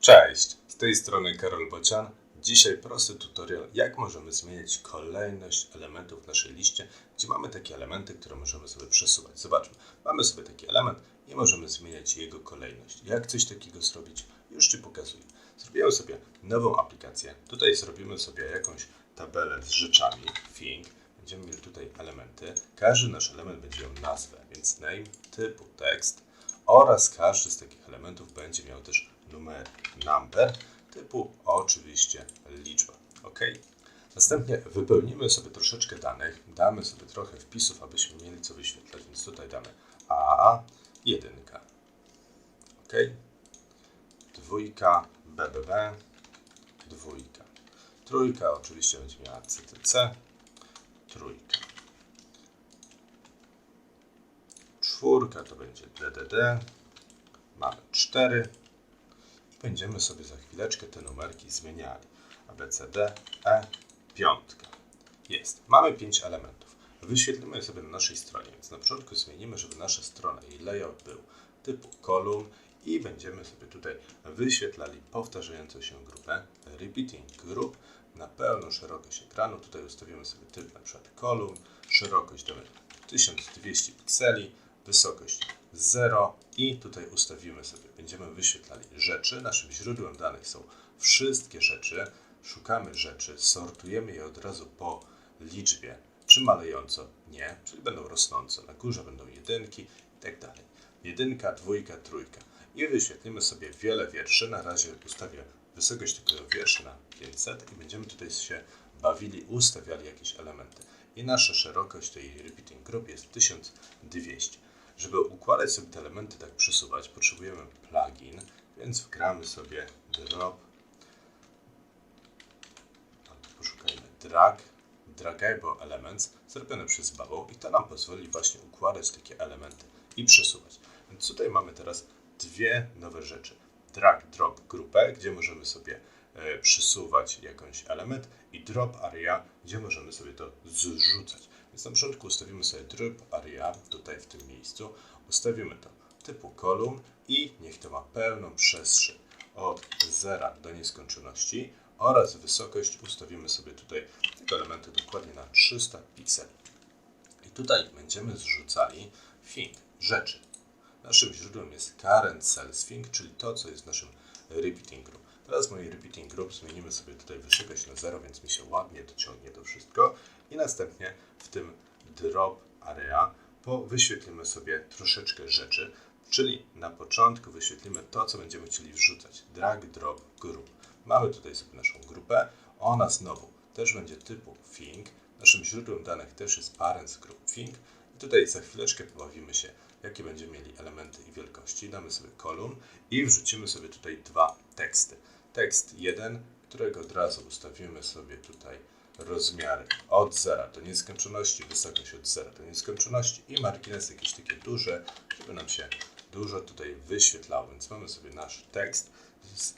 Cześć, z tej strony Karol Bocian. Dzisiaj prosty tutorial, jak możemy zmieniać kolejność elementów w naszej liście, gdzie mamy takie elementy, które możemy sobie przesuwać. Zobaczmy, mamy sobie taki element i możemy zmieniać jego kolejność. Jak coś takiego zrobić? Już Ci pokazuję. Zrobimy sobie nową aplikację. Tutaj zrobimy sobie jakąś tabelę z rzeczami, thing. Będziemy mieli tutaj elementy. Każdy nasz element będzie miał nazwę, więc name typu tekst oraz każdy z takich elementów będzie miał też numer number typu oczywiście liczba. OK. Następnie wypełnimy sobie troszeczkę danych, damy sobie trochę wpisów, abyśmy mieli co wyświetlać, więc tutaj damy A, jedynka. OK. Dwójka, BBB, dwójka. Trójka oczywiście będzie miała CTC, trójka. Czwórka to będzie DDD, mamy 4. Będziemy sobie za chwileczkę te numerki zmieniali. ABCD, E, piątka. Jest. Mamy 5 elementów. Wyświetlimy je sobie na naszej stronie, więc na początku zmienimy, żeby nasza strona i layout był typu kolumn i będziemy sobie tutaj wyświetlali powtarzającą się grupę repeating group na pełną szerokość ekranu. Tutaj ustawimy sobie typ na przykład kolumn, szerokość damy 1200 pikseli, wysokość 0 i tutaj ustawimy sobie, będziemy wyświetlali rzeczy. Naszym źródłem danych są wszystkie rzeczy. Szukamy rzeczy, sortujemy je od razu po liczbie, czy malejąco, nie, czyli będą rosnące. Na górze będą jedynki i tak dalej. Jedynka, dwójka, trójka. I wyświetlimy sobie wiele wierszy. Na razie ustawię wysokość tego wiersza na 500 i będziemy tutaj się bawili, ustawiali jakieś elementy. I nasza szerokość tej repeating group jest 1200. Żeby układać sobie te elementy, tak przesuwać, potrzebujemy plugin, więc wgramy sobie drop, poszukajmy drag, dragable elements, zrobione przez Bubble i to nam pozwoli właśnie układać takie elementy i przesuwać. Więc tutaj mamy teraz dwie nowe rzeczy. Drag drop grupę, gdzie możemy sobie e, przesuwać jakąś element i drop area, gdzie możemy sobie to zrzucać. Więc na początku ustawimy sobie drop area tutaj w tym miejscu, ustawimy to typu kolumn i niech to ma pełną przestrzeń od 0 do nieskończoności oraz wysokość ustawimy sobie tutaj tego elementu dokładnie na 300 pikseli. I tutaj będziemy zrzucali thing, rzeczy. Naszym źródłem jest current cells thing, czyli to, co jest w naszym repeating group. Teraz mojej repeating group zmienimy sobie tutaj wysokość na 0, więc mi się ładnie dociągnie to wszystko. I następnie w tym drop area po wyświetlimy sobie troszeczkę rzeczy, czyli na początku wyświetlimy to, co będziemy chcieli wrzucać. Drag, drop, group. Mamy tutaj sobie naszą grupę. Ona znowu też będzie typu thing. Naszym źródłem danych też jest parents group thing. I tutaj za chwileczkę pobawimy się, jakie będziemy mieli elementy i wielkości. Damy sobie kolumn i wrzucimy sobie tutaj dwa teksty. Tekst 1, którego od razu ustawimy sobie tutaj rozmiary od 0 do nieskończoności, wysokość od 0 do nieskończoności i margines jakieś takie duże, żeby nam się dużo tutaj wyświetlało. Więc mamy sobie nasz tekst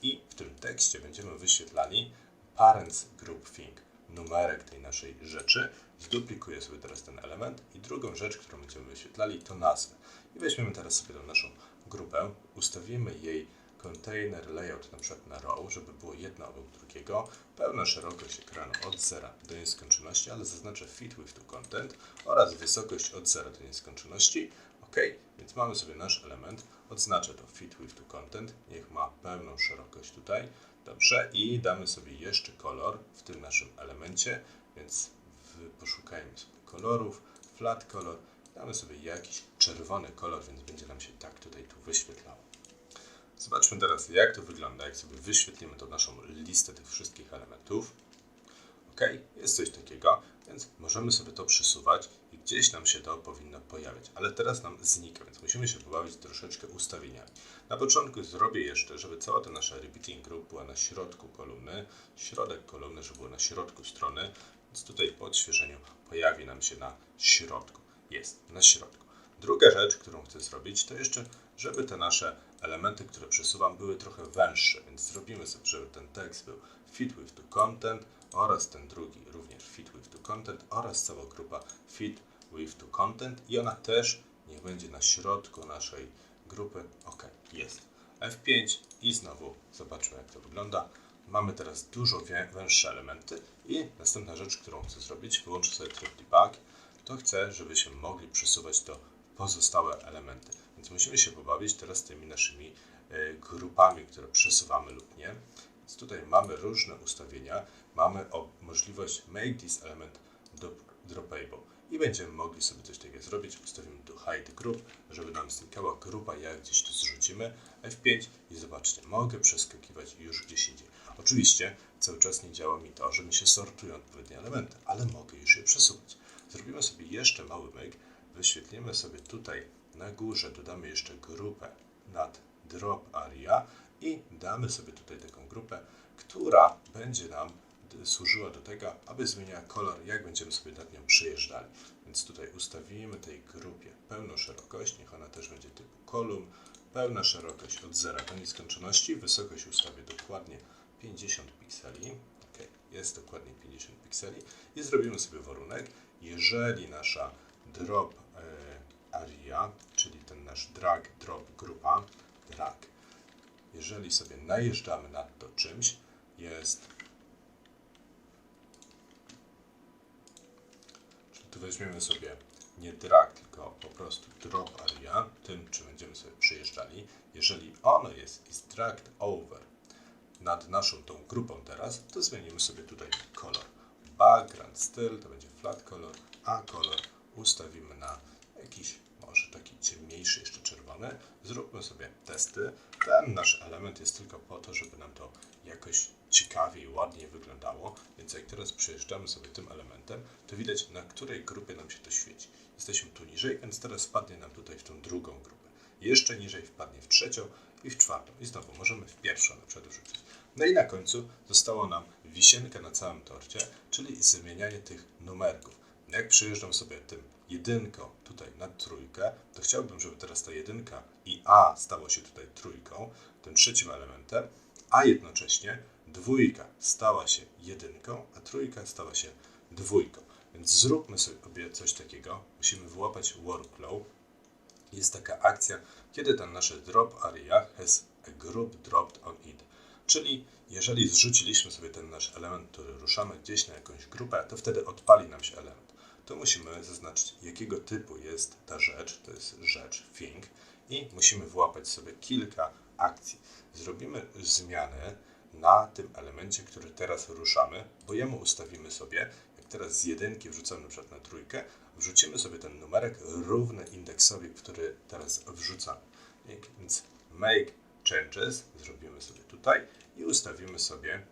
i w tym tekście będziemy wyświetlali parents group thing, numerek tej naszej rzeczy. Zduplikuję sobie teraz ten element i drugą rzecz, którą będziemy wyświetlali to nazwę. I weźmiemy teraz sobie tą naszą grupę, ustawimy jej container layout na przykład na row, żeby było jedno obok drugiego, pełna szerokość ekranu od 0 do nieskończoności, ale zaznaczę fit with to content oraz wysokość od 0 do nieskończoności. OK, więc mamy sobie nasz element, odznaczę to fit with to content, niech ma pełną szerokość tutaj. Dobrze, i damy sobie jeszcze kolor w tym naszym elemencie, więc poszukajmy sobie kolorów, flat color, damy sobie jakiś czerwony kolor, więc będzie nam się tak tutaj tu wyświetlało. Zobaczmy teraz, jak to wygląda, jak sobie wyświetlimy tą naszą listę tych wszystkich elementów. Ok, jest coś takiego, więc możemy sobie to przesuwać i gdzieś nam się to powinno pojawiać, ale teraz nam znika, więc musimy się pobawić troszeczkę ustawieniami. Na początku zrobię jeszcze, żeby cała ta nasza repeating group była na środku kolumny, środek kolumny, żeby było na środku strony, więc tutaj po odświeżeniu pojawi nam się na środku. Jest, na środku. Druga rzecz, którą chcę zrobić, to jeszcze, żeby te nasze elementy, które przesuwam, były trochę węższe, więc zrobimy sobie, żeby ten tekst był fit with to content oraz ten drugi również fit with to content oraz cała grupa fit with to content i ona też niech będzie na środku naszej grupy. Ok, jest. F5 i znowu zobaczmy jak to wygląda. Mamy teraz dużo węższe elementy i następna rzecz, którą chcę zrobić, wyłączę sobie tryb debug, to chcę, żebyśmy mogli przesuwać to pozostałe elementy. Więc musimy się pobawić teraz tymi naszymi e, grupami, które przesuwamy lub nie. Więc tutaj mamy różne ustawienia. Mamy możliwość make this element dropable i będziemy mogli sobie coś takiego zrobić. Ustawimy tu hide group, żeby nam znikała grupa, jak gdzieś tu zrzucimy F5 i zobaczcie, mogę przeskakiwać już gdzieś indziej. Oczywiście cały czas nie działa mi to, że mi się sortują odpowiednie elementy, ale mogę już je przesuwać. Zrobimy sobie jeszcze mały myk, wyświetlimy sobie tutaj na górze, dodamy jeszcze grupę nad drop area i damy sobie tutaj taką grupę, która będzie nam służyła do tego, aby zmieniała kolor, jak będziemy sobie nad nią przejeżdżali. Więc tutaj ustawimy tej grupie pełną szerokość, niech ona też będzie typu kolumn, pełna szerokość od 0 do nieskończoności, wysokość ustawię dokładnie 50 pikseli, ok, jest dokładnie 50 pikseli i zrobimy sobie warunek, jeżeli nasza drop area, czyli ten nasz drag drop grupa, drag, jeżeli sobie najeżdżamy nad to czymś, jest Czyli tu weźmiemy sobie nie drag, tylko po prostu drop area, tym czym będziemy sobie przejeżdżali. Jeżeli ono jest is dragged over nad naszą tą grupą teraz, to zmienimy sobie tutaj kolor. Background styl to będzie flat color, a kolor ustawimy na ciemniejszy, jeszcze czerwony. Zróbmy sobie testy. Ten nasz element jest tylko po to, żeby nam to jakoś ciekawiej, ładniej wyglądało. Więc jak teraz przejeżdżamy sobie tym elementem, to widać na której grupie nam się to świeci. Jesteśmy tu niżej, więc teraz spadnie nam tutaj w tą drugą grupę. Jeszcze niżej wpadnie w trzecią i w czwartą. I znowu możemy w pierwszą na przykład wrzucić. No i na końcu zostało nam wisienka na całym torcie, czyli zmienianie tych numerków. Jak przejeżdżam sobie tym jedynką tutaj na trójkę, to chciałbym, żeby teraz ta jedynka i A stało się tutaj trójką, tym trzecim elementem, a jednocześnie dwójka stała się jedynką, a trójka stała się dwójką. Więc zróbmy sobie coś takiego. Musimy wyłapać workflow. Jest taka akcja, kiedy ten nasz drop area has a group dropped on it. Czyli jeżeli zrzuciliśmy sobie ten nasz element, który ruszamy gdzieś na jakąś grupę, to wtedy odpali nam się element. To musimy zaznaczyć, jakiego typu jest ta rzecz, to jest rzecz, thing, i musimy włapać sobie kilka akcji. Zrobimy zmianę na tym elemencie, który teraz ruszamy, bo jemu ustawimy sobie, jak teraz z jedynki wrzucamy przykład na trójkę, wrzucimy sobie ten numerek równy indeksowi, który teraz wrzucamy. Więc make changes zrobimy sobie tutaj i ustawimy sobie,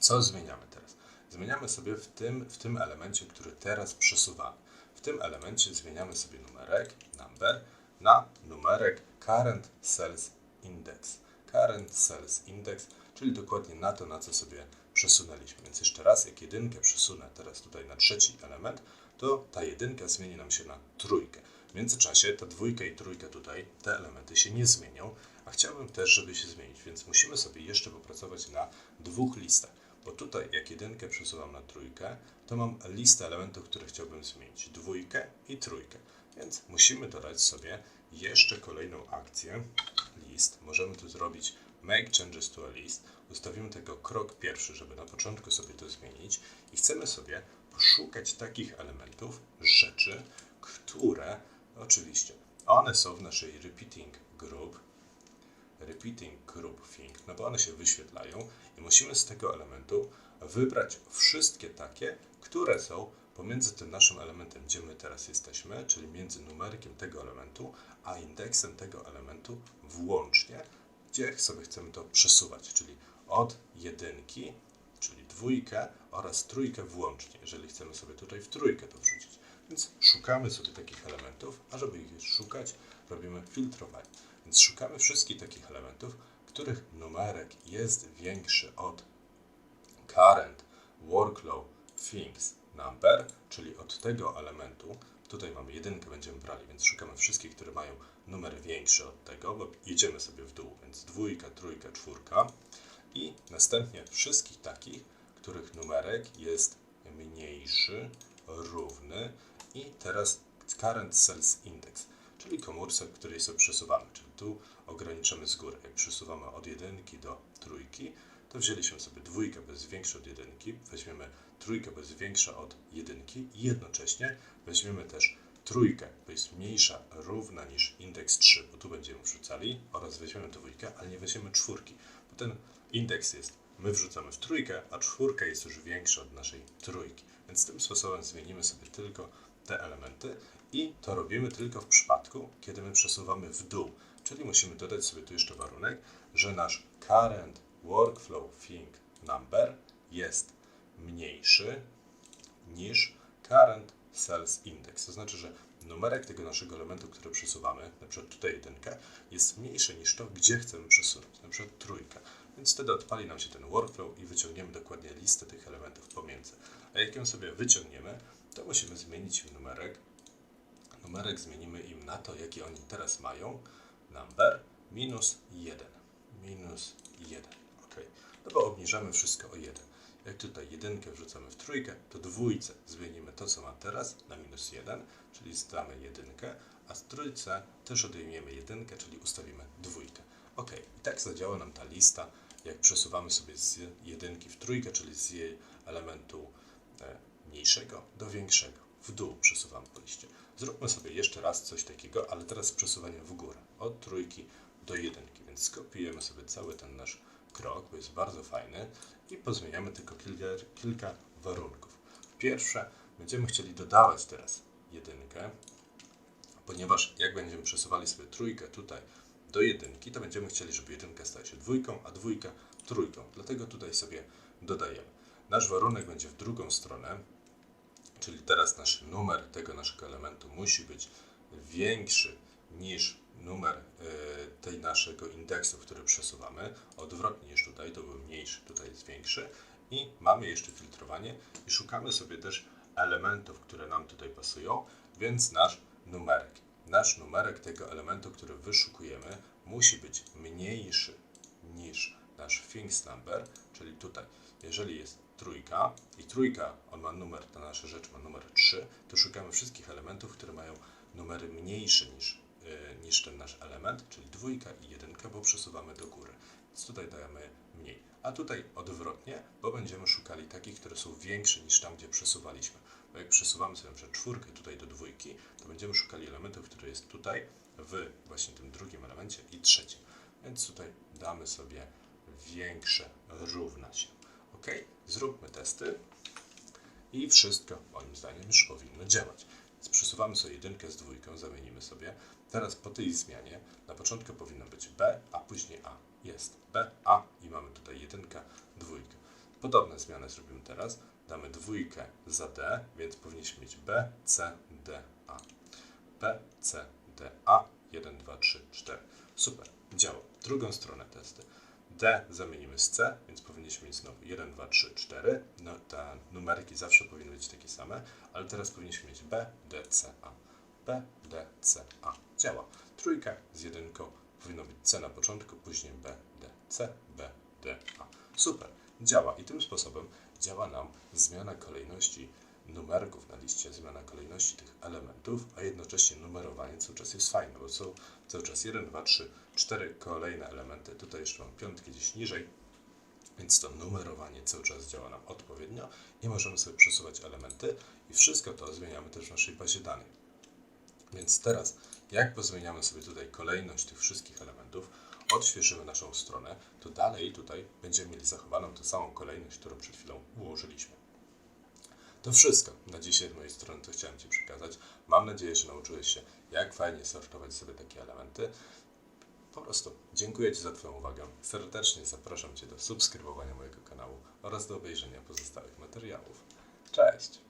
co zmieniamy teraz. Zmieniamy sobie w tym, w tym elemencie, który teraz przesuwamy. W tym elemencie zmieniamy sobie numerek, number, na numerek current sales index. Current sales index, czyli dokładnie na to, na co sobie przesunęliśmy. Więc jeszcze raz, jak jedynkę przesunę teraz tutaj na trzeci element, to ta jedynka zmieni nam się na trójkę. W międzyczasie ta dwójka i trójka tutaj, te elementy się nie zmienią, a chciałbym też, żeby się zmienić, więc musimy sobie jeszcze popracować na dwóch listach. Bo tutaj, jak jedynkę przesuwam na trójkę, to mam listę elementów, które chciałbym zmienić. Dwójkę i trójkę. Więc musimy dodać sobie jeszcze kolejną akcję, list. Możemy tu zrobić make changes to a list. Ustawimy tego krok pierwszy, żeby na początku sobie to zmienić i chcemy sobie poszukać takich elementów, rzeczy, które oczywiście one są w naszej repeating group, repeating group thing, no bo one się wyświetlają i musimy z tego elementu wybrać wszystkie takie, które są pomiędzy tym naszym elementem, gdzie my teraz jesteśmy, czyli między numerkiem tego elementu, a indeksem tego elementu włącznie, gdzie sobie chcemy to przesuwać, czyli od jedynki, czyli dwójkę oraz trójkę włącznie, jeżeli chcemy sobie tutaj w trójkę to wrzucić. Więc szukamy sobie takich elementów, a żeby ich szukać, robimy filtrowanie. Więc szukamy wszystkich takich elementów, których numerek jest większy od current workflow things number, czyli od tego elementu. Tutaj mamy jedynkę, będziemy brali, więc szukamy wszystkich, które mają numer większy od tego, bo jedziemy sobie w dół, więc dwójka, trójka, czwórka i następnie wszystkich takich, których numerek jest mniejszy, równy i teraz current sales index, czyli komórce, w której sobie przesuwamy, czyli tu ograniczamy z góry. Jak przesuwamy od jedynki do trójki, to wzięliśmy sobie dwójkę, bo jest większa od jedynki, weźmiemy trójkę, bo jest większa od jedynki i jednocześnie weźmiemy też trójkę, bo jest mniejsza, równa niż indeks 3, bo tu będziemy wrzucali, oraz weźmiemy dwójkę, ale nie weźmiemy czwórki, bo ten indeks jest, my wrzucamy w trójkę, a czwórka jest już większa od naszej trójki. Więc tym sposobem zmienimy sobie tylko te elementy i to robimy tylko w przypadku, kiedy my przesuwamy w dół. Czyli musimy dodać sobie tu jeszcze warunek, że nasz current workflow thing number jest mniejszy niż current cells index. To znaczy, że numerek tego naszego elementu, który przesuwamy, na przykład tutaj jedynkę, jest mniejszy niż to, gdzie chcemy przesunąć, na przykład trójkę. Więc wtedy odpali nam się ten workflow i wyciągniemy dokładnie listę tych elementów pomiędzy. A jak ją sobie wyciągniemy, to musimy zmienić im numerek. Numerek zmienimy im na to, jaki oni teraz mają. Number minus 1. Minus 1. Ok. No bo obniżamy wszystko o 1. Jak tutaj jedynkę wrzucamy w trójkę, to dwójce zmienimy to, co ma teraz, na minus 1, czyli zdamy jedynkę, a z trójce też odejmiemy jedynkę, czyli ustawimy dwójkę. Ok, i tak zadziała nam ta lista, jak przesuwamy sobie z jedynki w trójkę, czyli z jej elementu e, mniejszego do większego. W dół przesuwamy po liście. Zróbmy sobie jeszcze raz coś takiego, ale teraz z przesuwaniem w górę. Od trójki do jedynki. Więc skopiujemy sobie cały ten nasz krok, bo jest bardzo fajny i pozmieniamy tylko kilka, kilka warunków. Pierwsze, będziemy chcieli dodawać teraz jedynkę, ponieważ jak będziemy przesuwali sobie trójkę tutaj do jedynki, to będziemy chcieli, żeby jedynka stała się dwójką, a dwójka trójką. Dlatego tutaj sobie dodajemy. Nasz warunek będzie w drugą stronę, czyli teraz nasz numer tego naszego elementu musi być większy niż numer y, tej naszego indeksu, który przesuwamy. Odwrotnie niż tutaj, to był mniejszy, tutaj jest większy. I mamy jeszcze filtrowanie i szukamy sobie też elementów, które nam tutaj pasują, więc nasz numerek. Nasz numerek tego elementu, który wyszukujemy, musi być mniejszy niż nasz things number, czyli tutaj. Jeżeli jest trójka i trójka, on ma numer, ta nasza rzecz ma numer 3, to szukamy wszystkich elementów, które mają numery mniejsze niż, yy, niż ten nasz element, czyli dwójka i jedynka, bo przesuwamy do góry. Więc tutaj dajemy mniej. A tutaj odwrotnie, bo będziemy szukali takich, które są większe niż tam, gdzie przesuwaliśmy. Bo jak przesuwamy sobie przykład czwórkę tutaj do dwójki, to będziemy szukali elementów, które jest tutaj, w właśnie tym drugim elemencie i trzecim. Więc tutaj damy sobie większe równa się. Ok? Zróbmy testy i wszystko moim zdaniem już powinno działać. Więc przesuwamy sobie jedynkę z dwójką, zamienimy sobie. Teraz po tej zmianie na początku powinno być B, a później A. Jest B, A i mamy tutaj jedynkę, dwójkę. Podobne zmiany zrobimy teraz. Damy dwójkę za D, więc powinniśmy mieć B, C, D, A. B, C, D, A. 1, 2, 3, 4. Super, działa. Drugą stronę testy. D zamienimy z C, więc powinniśmy mieć znowu 1, 2, 3, 4. No, te numerki zawsze powinny być takie same, ale teraz powinniśmy mieć B, D, C, A. B, D, C, A. Działa. Trójka z jedynką powinno być C na początku, później B, D, C, B, D, A. Super, działa i tym sposobem działa nam zmiana kolejności numerków na liście, zmiana kolejności tych elementów, a jednocześnie numerowanie cały czas jest fajne, bo są cały czas 1, 2, 3, 4 kolejne elementy. Tutaj jeszcze mam piątki gdzieś niżej, więc to numerowanie cały czas działa nam odpowiednio i możemy sobie przesuwać elementy i wszystko to zmieniamy też w naszej bazie danych. Więc teraz, jak pozmieniamy sobie tutaj kolejność tych wszystkich elementów, odświeżymy naszą stronę, to dalej tutaj będziemy mieli zachowaną tę samą kolejność, którą przed chwilą ułożyliśmy. To wszystko na dzisiaj z mojej strony, to chciałem Ci przekazać. Mam nadzieję, że nauczyłeś się, jak fajnie sortować sobie takie elementy. Po prostu dziękuję Ci za Twoją uwagę. Serdecznie zapraszam Cię do subskrybowania mojego kanału oraz do obejrzenia pozostałych materiałów. Cześć!